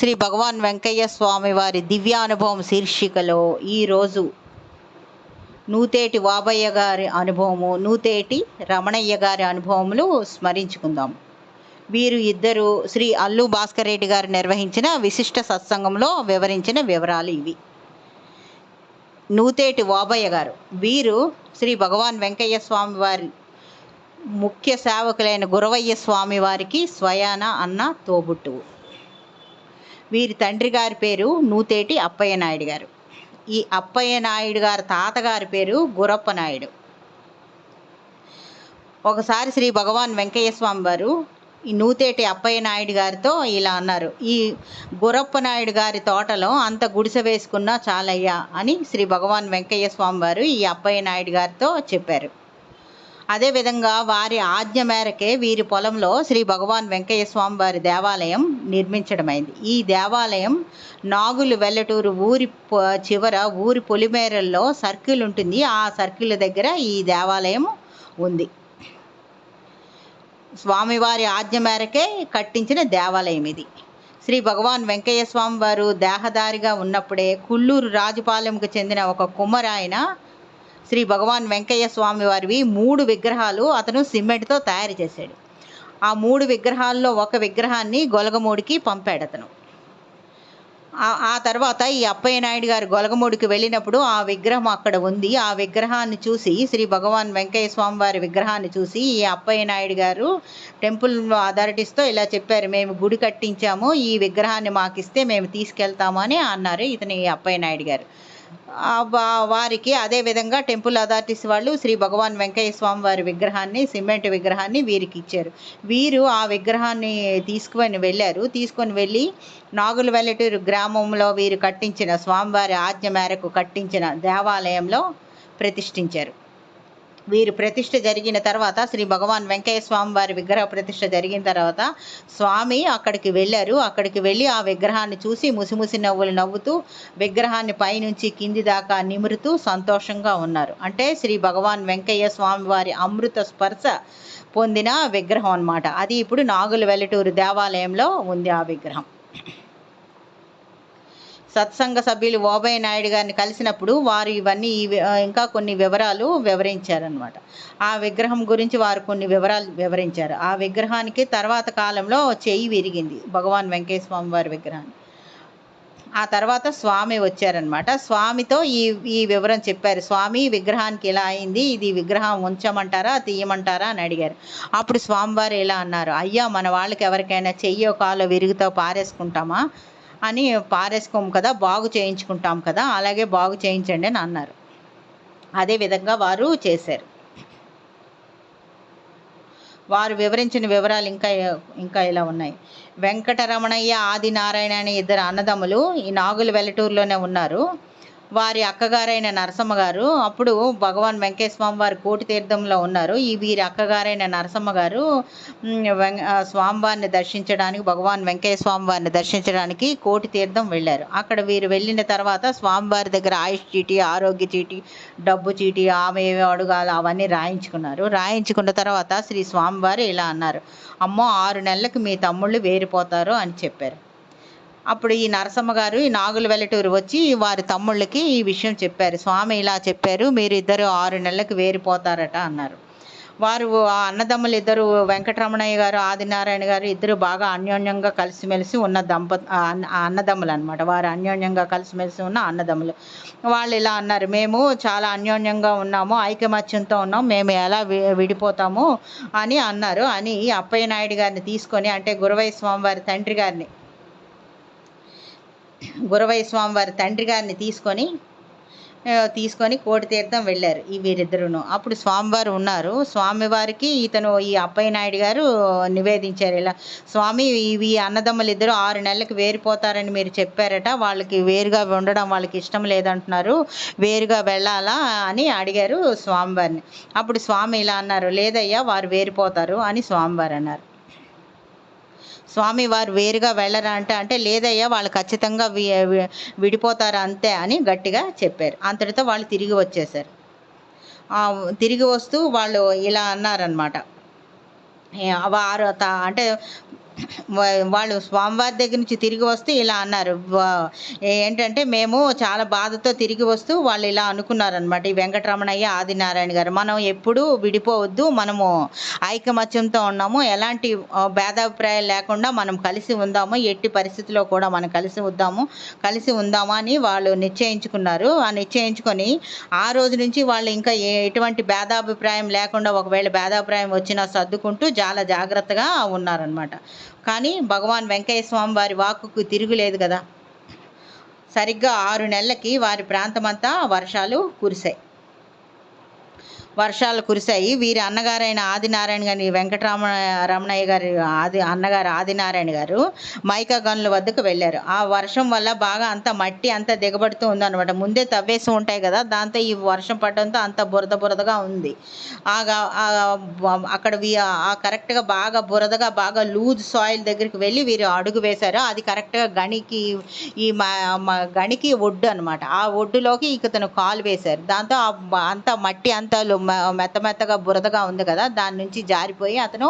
శ్రీ భగవాన్ వెంకయ్య స్వామి వారి దివ్యానుభవం శీర్షికలో ఈరోజు నూతేటి వాబయ్య గారి అనుభవము నూతేటి రమణయ్య గారి అనుభవములు స్మరించుకుందాం. వీరు ఇద్దరు శ్రీ అల్లు భాస్కర్ రెడ్డి గారు నిర్వహించిన విశిష్ట సత్సంగంలో వివరించిన వివరాలు ఇవి. నూతేటి వాబయ్య గారు వీరు శ్రీ భగవాన్ వెంకయ్య స్వామి వారి ముఖ్య సేవకులైన గురవయ్య స్వామి వారికి స్వయాన అన్న తోబుట్టువు. వీరి తండ్రి గారి పేరు నూతేటి అప్పయ్య నాయుడు గారు. ఈ అప్పయ్య నాయుడు గారి తాతగారి పేరు గురప్ప నాయుడు. ఒకసారి శ్రీ భగవాన్ వెంకయ్య స్వామి వారు ఈ నూతేటి అప్పయ్య నాయుడు గారితో ఇలా అన్నారు ఈ గురప్ప నాయుడు గారి తోటలో అంత గుడిసె వేసుకున్నా చాలయ్యా అని శ్రీ భగవాన్ వెంకయ్య స్వామి వారు ఈ అప్పయ్య నాయుడు గారితో చెప్పారు. అదేవిధంగా వారి ఆజ్ఞ మేరకే వీరి పొలంలో శ్రీ భగవాన్ వెంకయ్య స్వామి వారి దేవాలయం నిర్మించడమైంది. ఈ దేవాలయం నాగులు వెల్లటూరు ఊరి చివర ఊరి పొలిమేరల్లో సర్కిల్ ఉంటుంది. ఆ సర్కిల్ దగ్గర ఈ దేవాలయం ఉంది. స్వామివారి ఆజ్ఞ మేరకే కట్టించిన దేవాలయం ఇది. శ్రీ భగవాన్ వెంకయ్య స్వామి వారు దేహదారిగా ఉన్నప్పుడే కుల్లూరు రాజుపాలెంకు చెందిన ఒక కుమ్మరాయన శ్రీ భగవాన్ వెంకయ్య స్వామి వారివి మూడు విగ్రహాలు అతను సిమెంట్తో తయారు చేశాడు. ఆ మూడు విగ్రహాల్లో ఒక విగ్రహాన్ని గొలగమూడికి పంపాడు అతను. ఆ- తర్వాత ఈ అప్పయ్య నాయుడు గారు గొలగమూడికి వెళ్ళినప్పుడు ఆ విగ్రహం అక్కడ ఉంది. ఆ విగ్రహాన్ని చూసి శ్రీ భగవాన్ వెంకయ్య స్వామి వారి విగ్రహాన్ని చూసి ఈ అప్పయ్య నాయుడు గారు టెంపుల్ అథారిటీస్తో ఇలా చెప్పారు మేము గుడి కట్టించాము ఈ విగ్రహాన్ని మాకు ఇస్తే మేము తీసుకెళ్తాము అని అన్నారు ఇతని అప్పయ్య నాయుడు గారు. వారికి అదే విధంగా టెంపుల్ అథారిటీస్ వాళ్ళు శ్రీ భగవాన్ వెంకయ్య స్వామి వారి విగ్రహాన్ని సిమెంట్ విగ్రహాన్ని వీరికి ఇచ్చారు. వీరు ఆ విగ్రహాన్ని తీసుకొని వెళ్ళారు. తీసుకొని వెళ్ళి నాగుల వెల్లటూరు గ్రామంలో వీరు కట్టించిన స్వామివారి ఆజ్ఞ మేరకు కట్టించిన దేవాలయంలో ప్రతిష్ఠించారు. వీరు ప్రతిష్ఠ జరిగిన తర్వాత శ్రీ భగవాన్ వెంకయ్య స్వామి వారి విగ్రహ ప్రతిష్ఠ జరిగిన తర్వాత స్వామి అక్కడికి వెళ్ళారు. అక్కడికి వెళ్ళి ఆ విగ్రహాన్ని చూసి ముసిముసి నవ్వులు నవ్వుతూ విగ్రహాన్ని పైనుంచి కింది దాకా నిమురుతూ సంతోషంగా ఉన్నారు. అంటే శ్రీ భగవాన్ వెంకయ్య స్వామి వారి అమృత స్పర్శ పొందిన విగ్రహం అన్నమాట. అది ఇప్పుడు నాగుల వెల్లటూరు దేవాలయంలో ఉంది ఆ విగ్రహం. సత్సంగ సభ్యులు ఓబయ్య నాయుడు గారిని కలిసినప్పుడు వారు ఇవన్నీ ఈ వి- ఇంకా కొన్ని వివరాలు వివరించారనమాట ఆ విగ్రహం గురించి వారు కొన్ని వివరాలు వివరించారు. ఆ విగ్రహానికి తర్వాత కాలంలో చెయ్యి విరిగింది భగవాన్ వెంకయ్య స్వామి వారి విగ్రహాన్ని. ఆ తర్వాత స్వామి వచ్చారనమాట స్వామితో ఈ ఈ వివరం చెప్పారు. స్వామి విగ్రహానికి ఇలా అయింది. ఇది విగ్రహం ఉంచమంటారా తీయమంటారా? అని అడిగారు. అప్పుడు స్వామివారు ఇలా అన్నారు. అయ్యా మన వాళ్ళకి ఎవరికైనా చెయ్యో కాలో విరుగుతో పారేసుకుంటామా? అని పారేసుకోము కదా బాగు చేయించుకుంటాం కదా అలాగే బాగు చేయించండి అని అన్నారు. అదే విధంగా వారు చేశారు. వారు వివరించిన వివరాలు ఇంకా ఇంకా ఇలా ఉన్నాయి. వెంకటరమణయ్య ఆది నారాయణ అనే ఇద్దరు అన్నదమ్ములు ఈ నాగుల వెల్లటూరులోనే ఉన్నారు. వారి అక్కగారైన నరసమ్మ గారు అప్పుడు భగవాన్ వెంకయ్య స్వామి వారి కోటి తీర్థంలో ఉన్నారు. ఈ వీరి అక్కగారైన నరసమ్మ గారు వెం- స్వామివారిని దర్శించడానికి భగవాన్ వెంకయ్య స్వామి వారిని దర్శించడానికి కోటి తీర్థం వెళ్ళారు. అక్కడ వీరు వెళ్ళిన తర్వాత స్వామివారి దగ్గర ఆయుష్ చీటీ ఆరోగ్య చీటీ డబ్బు చీటీ ఆమె ఏమేమి అడగాలి అవన్నీ రాయించుకున్నారు. రాయించుకున్న తర్వాత శ్రీ స్వామివారు ఇలా అన్నారు అమ్మో ఆరు నెలలకు మీ తమ్ముళ్ళు వేరిపోతారు అని చెప్పారు. అప్పుడు ఈ నరసమ్మ గారు ఈ నాగుల వెల్లటూరు వచ్చి వారి తమ్ముళ్ళకి ఈ విషయం చెప్పారు. స్వామి ఇలా చెప్పారు మీరు ఇద్దరు ఆరు నెలలకు వేరిపోతారట అన్నారు. వారు ఆ అన్నదమ్ములు ఇద్దరు వెంకటరమణయ్య గారు ఆదినారాయణ గారు ఇద్దరు బాగా అన్యోన్యంగా కలిసిమెలిసి ఉన్న దంప అన్న- అన్నదమ్ములు అనమాట వారు అన్యోన్యంగా కలిసిమెలిసి ఉన్న అన్నదమ్ములు. వాళ్ళు ఇలా అన్నారు మేము చాలా అన్యోన్యంగా ఉన్నాము ఐకమత్యంతో ఉన్నాం మేము ఎలా వి- విడిపోతాము అని అన్నారు. అని అప్పయ్య నాయుడు గారిని తీసుకొని అంటే గురవయ్య స్వామి వారి తండ్రి గారిని గురవయ్య స్వామి వారి తండ్రి గారిని తీసుకొని తీసుకొని కోటి తీర్థం వెళ్ళారు ఈ వీరిద్దరును. అప్పుడు స్వామివారు ఉన్నారు. స్వామివారికి ఇతను ఈ అప్పయ్య నాయుడు గారు నివేదించారు. ఇలా స్వామి ఇవి అన్నదమ్ములు ఇద్దరు ఆరు నెలలకు వేరిపోతారని మీరు చెప్పారట. వాళ్ళకి వేరుగా ఉండడం వాళ్ళకి ఇష్టం లేదంటున్నారు. వేరుగా వెళ్ళాలా? అని అడిగారు స్వామివారిని. అప్పుడు స్వామి ఇలా అన్నారు లేదయ్యా వారు వేరిపోతారు అని స్వామివారు అన్నారు. స్వామి వారు వేరుగా వెళ్ళరా అంటే అంటే లేదయ్యా వాళ్ళు ఖచ్చితంగా వి వి- విడిపోతారు అంతే అని గట్టిగా చెప్పారు. అంతటితో వాళ్ళు తిరిగి వచ్చేసారు తిరిగి వస్తూ వాళ్ళు ఇలా అన్నారనమాట వారు త- అంటే వాళ్ళు స్వామివారి దగ్గర నుంచి తిరిగి వస్తూ ఇలా అన్నారు. ఏంటంటే మేము చాలా బాధతో తిరిగి వస్తూ వాళ్ళు ఇలా అనుకున్నారనమాట ఈ వెంకటరమణయ్య ఆదినారాయణ గారు మనం ఎప్పుడూ విడిపోవద్దు మనము ఐకమత్యంతో ఉన్నాము. ఎలాంటి భేదాభిప్రాయాలు లేకుండా మనం కలిసి ఉందాము. ఎట్టి పరిస్థితిలో కూడా మనం కలిసి ఉందాము. కలిసి ఉందామా అని వాళ్ళు నిశ్చయించుకున్నారు. ఆ నిశ్చయించుకొని ఆ రోజు నుంచి వాళ్ళు ఇంకా ఎటువంటి భేదాభిప్రాయం లేకుండా ఒకవేళ భేదాభిప్రాయం వచ్చినా సర్దుకుంటూ చాలా జాగ్రత్తగా ఉన్నారనమాట కానీ భగవాన్ వెంకయ్య స్వామి వారి వాక్కుకు తిరుగులేదు కదా. సరిగ్గా ఆరు నెలలకి వారి ప్రాంతమంతా వర్షాలు కురిశాయి. వర్షాలు కురిశాయి. వీరి అన్నగారైన ఆదినారాయణ గారి వెంకటరామ రమణయ్య గారి ఆది అన్నగారు ఆదినారాయణ గారు మైకా గనుల వద్దకు వెళ్ళారు. ఆ వర్షం వల్ల బాగా అంత మట్టి అంతా దిగబడుతూ ఉందన్నమాట. ముందే తవ్వేసి ఉంటాయి కదా దాంతో ఈ వర్షం పడడంతో అంత బురద బురదగా ఉంది. ఆగా అక్కడ ఆ కరెక్ట్గా బాగా బురదగా బాగా లూజ్ సాయిల్ దగ్గరికి వెళ్ళి వీరు అడుగు వేశారు. అది కరెక్ట్గా గనికి ఈ మా గనికి ఒడ్డు అనమాట ఆ ఒడ్డులోకి ఇక తను కాలు వేశారు. దాంతో ఆ అంతా మట్టి అంతా లో- మెత్త మెత్తగా బురదగా ఉంది కదా దాని నుంచి జారిపోయి అతను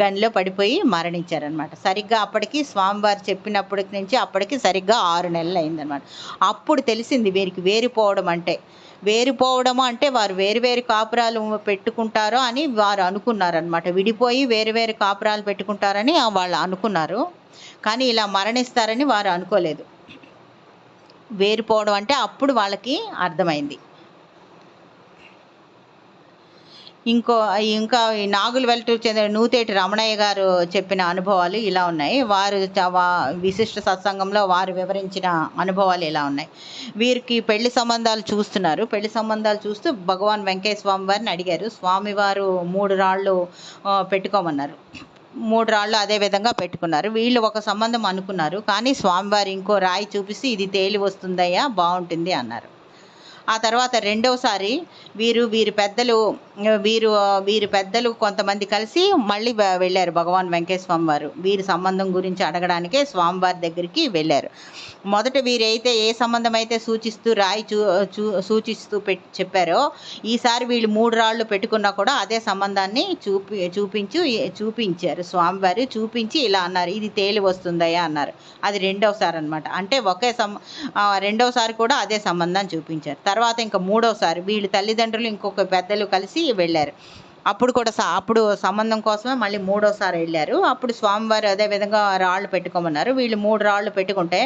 గనిలో పడిపోయి మరణించారనమాట సరిగ్గా అప్పటికి స్వామివారు చెప్పినప్పటి నుంచి అప్పటికి సరిగ్గా ఆరు నెలలు అయిందనమాట అప్పుడు తెలిసింది వీరికి వేరిపోవడం అంటే. వేరిపోవడం అంటే వారు వేరు వేరు కాపురాలు పెట్టుకుంటారో అని వారు అనుకున్నారనమాట విడిపోయి వేరు వేరు కాపురాలు పెట్టుకుంటారని వాళ్ళు అనుకున్నారు. కానీ ఇలా మరణిస్తారని వారు అనుకోలేదు. వేరిపోవడం అంటే అప్పుడు వాళ్ళకి అర్థమైంది. ఇంకో ఇంకా ఈ నాగుల వెల్టూరు చెందిన నూతేటి రమణయ్య గారు చెప్పిన అనుభవాలు ఇలా ఉన్నాయి. వారు విశిష్ట సత్సంగంలో వారు వివరించిన అనుభవాలు ఇలా ఉన్నాయి. వీరికి పెళ్ళి సంబంధాలు చూస్తున్నారు. పెళ్ళి సంబంధాలు చూస్తూ భగవాన్ వెంకయ్య స్వామి వారిని అడిగారు. స్వామివారు మూడు రాళ్ళు పెట్టుకోమన్నారు. మూడు రాళ్ళు అదే విధంగా పెట్టుకున్నారు. వీళ్ళు ఒక సంబంధం అనుకున్నారు. కానీ స్వామివారు ఇంకో రాయి చూపిస్తే ఇది తేలి వస్తుందయ్యా బాగుంటుంది అన్నారు. ఆ తర్వాత రెండవసారి వీరు వీరి పెద్దలు వీరు వీరి పెద్దలు కొంతమంది కలిసి మళ్ళీ వెళ్ళారు భగవాన్ వెంకటేశ్వరం వారు. వీరి సంబంధం గురించి అడగడానికే స్వామివారి దగ్గరికి వెళ్ళారు. మొదట వీరైతే ఏ సంబంధం అయితే సూచిస్తూ రాయి చూ చూ సూచిస్తూ పెట్ చెప్పారో ఈసారి వీళ్ళు మూడు రాళ్ళు పెట్టుకున్నా కూడా అదే సంబంధాన్ని చూపి చూపించు చూపించారు. స్వామివారు చూపించి ఇలా అన్నారు ఇది తేలి వస్తుందయ్యా అన్నారు. అది రెండవసారి అనమాట అంటే ఒకే సం రెండవసారి కూడా అదే సంబంధం చూపించారు. తర్వాత తర్వాత ఇంకా మూడోసారి వీళ్ళు తల్లిదండ్రులు ఇంకొక పెద్దలు కలిసి వెళ్ళారు. అప్పుడు కూడా అప్పుడు సంబంధం కోసమే మళ్ళీ మూడోసారి వెళ్ళారు. అప్పుడు స్వామివారు అదే విధంగా రాళ్ళు పెట్టుకోమన్నారు. వీళ్ళు మూడు రాళ్ళు పెట్టుకుంటే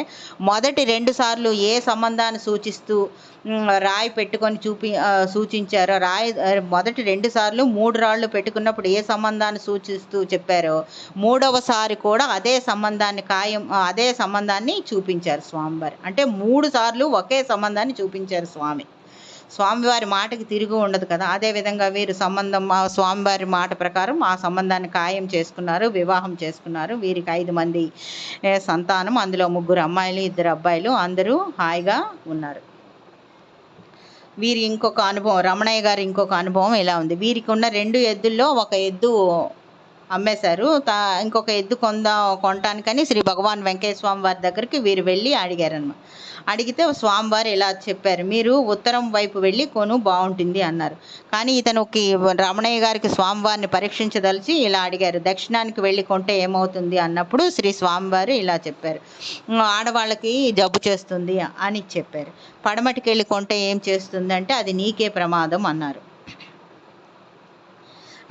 మొదటి రెండు సార్లు ఏ సంబంధాన్ని సూచిస్తూ రాయి పెట్టుకొని చూపి సూచించారో రాయి మొదటి రెండు సార్లు మూడు రాళ్ళు పెట్టుకున్నప్పుడు ఏ సంబంధాన్ని సూచిస్తూ చెప్పారో మూడవసారి కూడా అదే సంబంధాన్ని ఖాయం అదే సంబంధాన్ని చూపించారు స్వామివారు. అంటే మూడు సార్లు ఒకే సంబంధాన్ని చూపించారు స్వామి. స్వామివారి మాటకి తిరిగి ఉండదు కదా. అదే విధంగా వీరు సంబంధం స్వామివారి మాట ప్రకారం ఆ సంబంధాన్ని ఖాయం చేసుకున్నారు వివాహం చేసుకున్నారు. వీరికి ఐదు మంది సంతానం అందులో ముగ్గురు అమ్మాయిలు ఇద్దరు అబ్బాయిలు అందరూ హాయిగా ఉన్నారు. వీరి ఇంకొక అనుభవం రమణయ్య గారి ఇంకొక అనుభవం ఇలా ఉంది. వీరికి ఉన్న రెండు ఎద్దుల్లో ఒక ఎద్దు అమ్మేశారు. తా ఇంకొక ఎద్దు కొందా కొనటానికని శ్రీ భగవాన్ వెంకటేశ్వర స్వామి వారి దగ్గరికి వీరు వెళ్ళి అడిగారనమాట అడిగితే స్వామివారు ఇలా చెప్పారు మీరు ఉత్తరం వైపు వెళ్ళి కొను బాగుంటుంది అన్నారు. కానీ ఇతనుకి రమణయ్య గారికి స్వామివారిని పరీక్షించదలిచి ఇలా అడిగారు దక్షిణానికి వెళ్ళి కొంటే ఏమవుతుంది? అన్నప్పుడు శ్రీ స్వామివారు ఇలా చెప్పారు ఆడవాళ్ళకి జబ్బు చేస్తుంది అని చెప్పారు. పడమటికి వెళ్ళి కొంటే ఏం చేస్తుంది అంటే అది నీకే ప్రమాదం అన్నారు.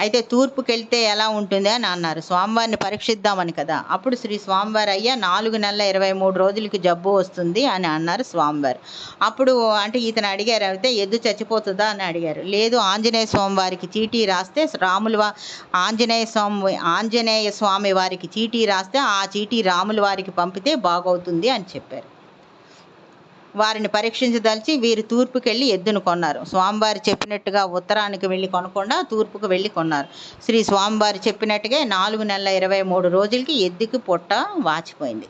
అయితే తూర్పుకెళ్తే ఎలా ఉంటుంది అని అన్నారు. స్వామివారిని పరీక్షిద్దామని కదా. అప్పుడు శ్రీ స్వామివారు అయ్యా నాలుగు నెలల ఇరవై మూడు రోజులకి జబ్బు వస్తుంది అని అన్నారు స్వామివారు. అప్పుడు అంటే ఇతను అడిగారు అయితే ఎద్దు చచ్చిపోతుందా అని అడిగారు. లేదు ఆంజనేయ స్వామి వారికి చీటీ రాస్తే రాముల ఆంజనేయ స్వామి ఆంజనేయ స్వామి వారికి చీటీ రాస్తే ఆ చీటీ రాముల వారికి పంపితే బాగవుతుంది అని చెప్పారు. వారిని పరీక్షించదలిచి వీరు తూర్పుకెళ్ళి ఎద్దును కొన్నారు. స్వామివారు చెప్పినట్టుగా ఉత్తరానికి వెళ్ళి కొనకుండా తూర్పుకు వెళ్ళి కొన్నారు. శ్రీ స్వామివారు చెప్పినట్టుగా నాలుగు నెలల ఇరవై మూడు రోజులకి ఎద్దుకి పొట్ట వాచిపోయింది.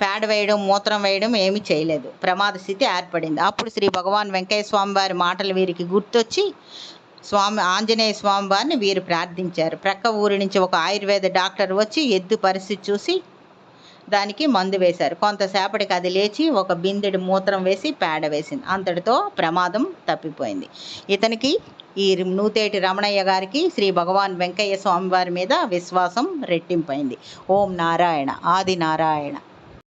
పేడ వేయడం మూత్రం వేయడం ఏమీ చేయలేదు. ప్రమాద స్థితి ఏర్పడింది. అప్పుడు శ్రీ భగవాన్ వెంకయ్య స్వామివారి మాటలు వీరికి గుర్తొచ్చి స్వామి ఆంజనేయ స్వామివారిని వీరు ప్రార్థించారు. ప్రక్క ఊరి నుంచి ఒక ఆయుర్వేద డాక్టర్ వచ్చి ఎద్దు పరిస్థితి చూసి దానికి మందు వేశారు. కొంతసేపటికి అది లేచి ఒక బిందెడు మూత్రం వేసి పేడ వేసింది. అంతటితో ప్రమాదం తప్పిపోయింది. ఇతనికి ఈ నూతేటి రమణయ్య గారికి శ్రీ భగవాన్ వెంకయ్య స్వామి వారి మీద విశ్వాసం రెట్టింపైంది. ఓం నారాయణ ఆది నారాయణ.